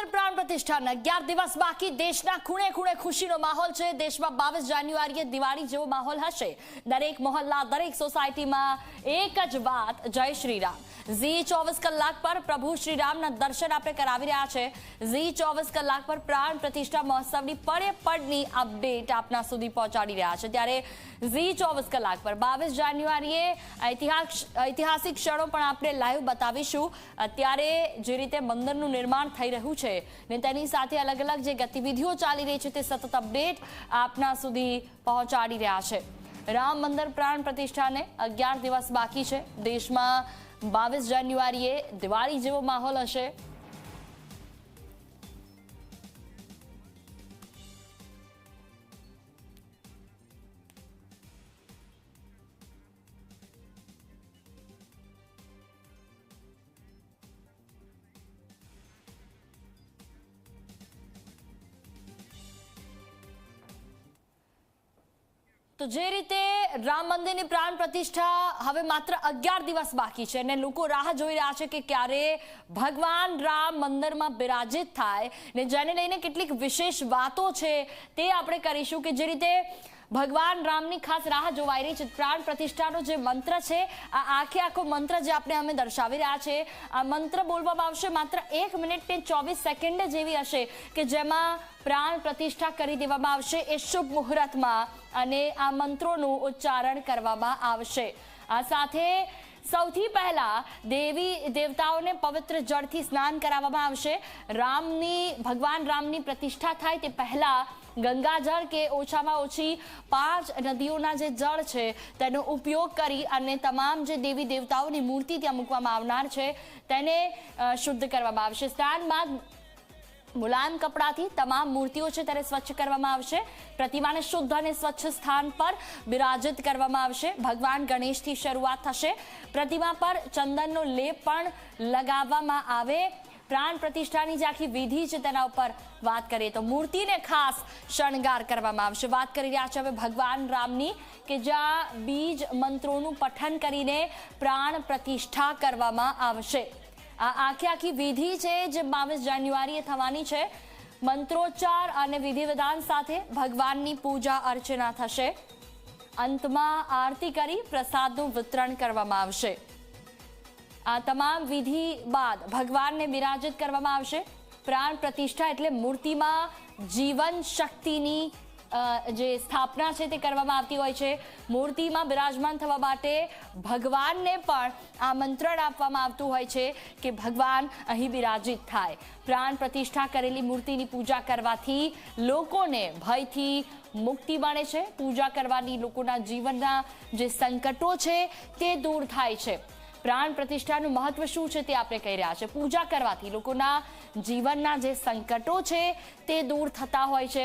મંદિર પ્રાણ પ્રતિષ્ઠાના. અગિયાર દિવસ બાકી દેશના ખૂણે ખૂણે ખુશીનો માહોલ છે. દેશમાં બાવીસ જાન્યુઆરીએ દિવાળી જેવો માહોલ હશે. દરેક મોહલ્લા, દરેક સોસાયટીમાં એક જ વાત, જય શ્રી રામ. ઝી ચોવીસ કલાક પર પ્રભુ શ્રીરામના દર્શન આપણે કરાવી રહ્યા છે. ઝી ચોવીસ કલાક પર પ્રાણ પ્રતિષ્ઠા મહોત્સવની પડે પડની અપડેટ આપના સુધી પહોંચાડી રહ્યા છે. ત્યારે ઝી ચોવીસ કલાક પર બાવીસ જાન્યુઆરીએ ઐતિહાસિક ક્ષણો પણ આપણે લાઈવ બતાવીશું. અત્યારે જે રીતે મંદિરનું નિર્માણ થઈ રહ્યું છે ને તેની સાથે અલગ અલગ જે ગતિવિધિઓ ચાલી રહી છે તે સતત અપડેટ આપના સુધી પહોંચાડી રહ્યા છે. રામ મંદિર પ્રાણ પ્રતિષ્ઠાને અગિયાર દિવસ બાકી છે. દેશમાં બાવીસ જાન્યુઆરીએ દિવાળી જેવો માહોલ હશે. તો જે રીતે રામ મંદિરની પ્રાણ પ્રતિષ્ઠા હવે માત્ર અગિયાર દિવસ બાકી છે અને લોકો રાહ જોઈ રહ્યા છે કે ક્યારે ભગવાન રામ મંદિરમાં બિરાજિત થાય ને જેને લઈને કેટલીક વિશેષ વાતો છે તે આપણે કરીશું કે જે રીતે ભગવાન રામની ખાસ રાહ જોવાઈ રહી છે. પ્રાણ પ્રતિષ્ઠાનો જે મંત્ર છે, આ આખે આખો મંત્ર જે આપણે અમે દર્શાવી રહ્યા છે, આ મંત્ર બોલવામાં આવશે માત્ર એક મિનિટ ને ચોવીસ સેકન્ડ જેવી હશે કે જેમાં પ્રાણ પ્રતિષ્ઠા કરી દેવામાં આવશે એ શુભ મુહૂર્તમાં અને આ મંત્રોનું ઉચ્ચારણ કરવામાં આવશે. આ સાથે સૌથી પહેલા દેવી દેવતાઓને પવિત્ર જળથી સ્નાન કરાવવામાં આવશે. રામની, ભગવાન રામની પ્રતિષ્ઠા થાય તે પહેલા ગંગાજળ કે ઓછામાં ઓછી પાંચ નદીઓના જે જળ છે તેનો ઉપયોગ કરી અને તમામ જે દેવી દેવતાઓની મૂર્તિ ત્યાં મૂકવામાં આવનાર છે. તેને શુદ્ધ કરવામાં આવશે. સ્નાન બાદ મુલાયમ કપડાથી તમામ મૂર્તિઓ છે ત્યારે સ્વચ્છ કરવામાં આવશે. પ્રતિમાને શુદ્ધ અને સ્વચ્છ સ્થાન પર બિરાજિત કરવામાં આવશે. ભગવાન ગણેશથી શરૂઆત થશે. પ્રતિમા પર ચંદનનો લેપ પણ લગાવવામાં આવે. પ્રાણ પ્રતિષ્ઠાની જે આખી વિધિ છે તેના ઉપર વાત કરીએ તો મૂર્તિને ખાસ શણગાર કરવામાં આવશે. વાત કરી રહ્યા છે હવે ભગવાન રામની કે જ્યાં બીજ મંત્રોનું પઠન કરીને પ્રાણ પ્રતિષ્ઠા કરવામાં આવશે. આ આખી આખી વિધિ છે જે બાવીસ જાન્યુઆરીએ થવાની છે. મંત્રોચ્ચાર અને વિધિ વિધાન સાથે ભગવાનની પૂજા અર્ચના થશે. અંતમાં આરતી કરી પ્રસાદનું વિતરણ કરવામાં આવશે. આ તમામ વિધિ બાદ ભગવાનને બિરાજિત કરવામાં આવશે. પ્રાણ પ્રતિષ્ઠા એટલે મૂર્તિમાં જીવન શક્તિની જે સ્થાપના છે તે કરવામાં આવતી હોય છે. મૂર્તિમાં બિરાજમાન થવા માટે ભગવાનને પણ આમંત્રણ આપવામાં આવતું હોય છે કે ભગવાન અહીં બિરાજિત થાય. પ્રાણ પ્રતિષ્ઠા કરેલી મૂર્તિની પૂજા કરવાથી લોકોને ભયથી મુક્તિ મળે છે. પૂજા કરવાની લોકોના જીવનના જે સંકટો છે તે દૂર થાય છે. પ્રાણ પ્રતિષ્ઠાનું મહત્વ શું છે તે આપણે કહી રહ્યા છે. પૂજા કરવાથી લોકોના જીવનના જે સંકટો છે તે દૂર થતા હોય છે.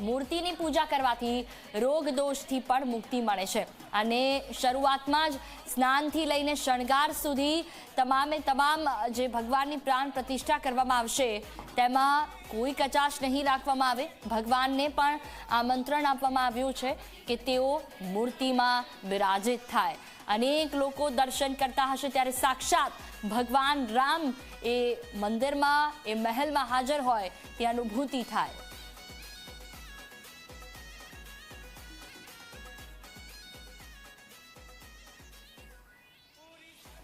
મૂર્તિની પૂજા કરવાથી રોગ દોષથી પણ મુક્તિ મળે છે. અને શરૂઆતમાં જ સ્નાનથી લઈને શણગાર સુધી તમામે તમામ જે ભગવાનની પ્રાણ પ્રતિષ્ઠા કરવામાં આવશે, તેમાં કોઈ કચાશ નહીં રાખવામાં આવે. ભગવાનને પણ આમંત્રણ આપવામાં આવ્યું છે કે તેઓ મૂર્તિમાં બિરાજિત થાય. અનેક લોકો દર્શન કરતા હશે ત્યારે સાક્ષાત ભગવાન રામ એ મંદિરમાં, એ મહેલમાં હાજર હોય, તે અનુભૂતિ થાય.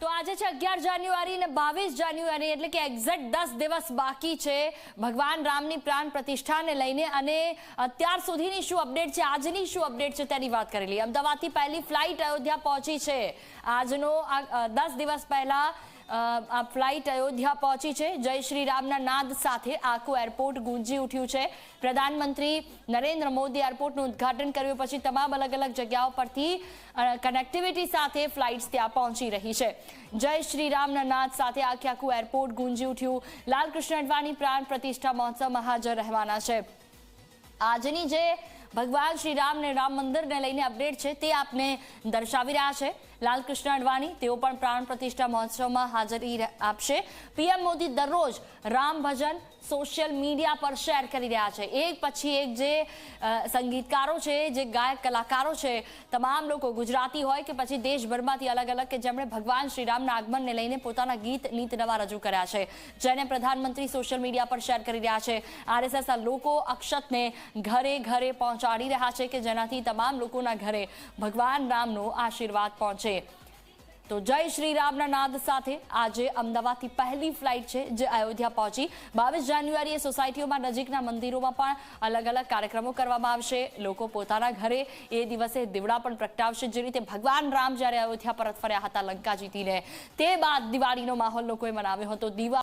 તો આજે છે અગિયાર જાન્યુઆરી અને બાવીસ જાન્યુઆરી એટલે કે એક્ઝેક્ટ દસ દિવસ બાકી છે. ભગવાન રામની પ્રાણ પ્રતિષ્ઠાને લઈને અને અત્યાર સુધીની શું અપડેટ છે, આજની શું અપડેટ છે તેની વાત કરેલી. અમદાવાદથી પહેલી ફ્લાઇટ અયોધ્યા પહોંચી છે. આજનો દસ દિવસ પહેલા આ ફ્લાઇટ અયોધ્યા પહોંચી છે. જય શ્રી રામના નાદ સાથે આખું એરપોર્ટ ગુંજી ઉઠ્યું છે. પ્રધાનમંત્રી નરેન્દ્ર મોદી એરપોર્ટનું ઉદ્ઘાટન કર્યું પછી તમામ અલગ અલગ જગ્યાઓ પરથી કનેક્ટિવિટી સાથે ફ્લાઇટ્સ ત્યાં પહોંચી રહી છે. જય શ્રી રામના નાદ સાથે આખે આખું એરપોર્ટ ગુંજી ઉઠ્યું. લાલકૃષ્ણ અડવાણી પ્રાણ પ્રતિષ્ઠા મહોત્સવમાં હાજર રહેવાના છે. આજની જે ભગવાન શ્રી રામ ને રામ મંદિરને લઈને અપડેટ છે તે આપને દર્શાવી રહ્યા છે. લાલકૃષ્ણ અડવાણી, તેઓ પણ પ્રાણ પ્રતિષ્ઠા મહોત્સવમાં હાજરી આપશે. પીએમ મોદી દરરોજ રામ ભજન સોશિયલ મીડિયા પર શેર કરી રહ્યા છે. એક પછી એક જે સંગીતકારો છે, જે ગાયક કલાકારો છે, તમામ લોકો ગુજરાતી હોય કે પછી દેશભરમાંથી અલગ અલગ કે જેમણે ભગવાન શ્રીરામના આગમનને લઈને પોતાના ગીત, નીત નવા રજૂ કર્યા છે. જેને પ્રધાનમંત્રી સોશિયલ મીડિયા પર શેર કરી રહ્યા છે. આરએસએસના લોકો અક્ષતને ઘરે ઘરે પહોંચાડી રહ્યા છે કે જેનાથી તમામ લોકોના ઘરે ભગવાન રામનો આશીર્વાદ પહોંચે. તો જય શ્રી રામના નાદ સાથે આજે અમદાવાદથી પહેલી ફ્લાઇટ છે જે અયોધ્યા પહોંચી. બાવીસ જાન્યુઆરીએ સોસાયટીઓમાં નજીકના મંદિરોમાં પણ અલગ અલગ કાર્યક્રમો કરવામાં આવશે. લોકો પોતાના ઘરે એ દિવસે દીવડા પણ પ્રગટાવશે. જે રીતે ભગવાન રામ જ્યારે અયોધ્યા પરત ફર્યા હતા, લંકા જીતીને. તે બાદ દિવાળીનો માહોલ લોકોએ મનાવ્યો હતો. દીવા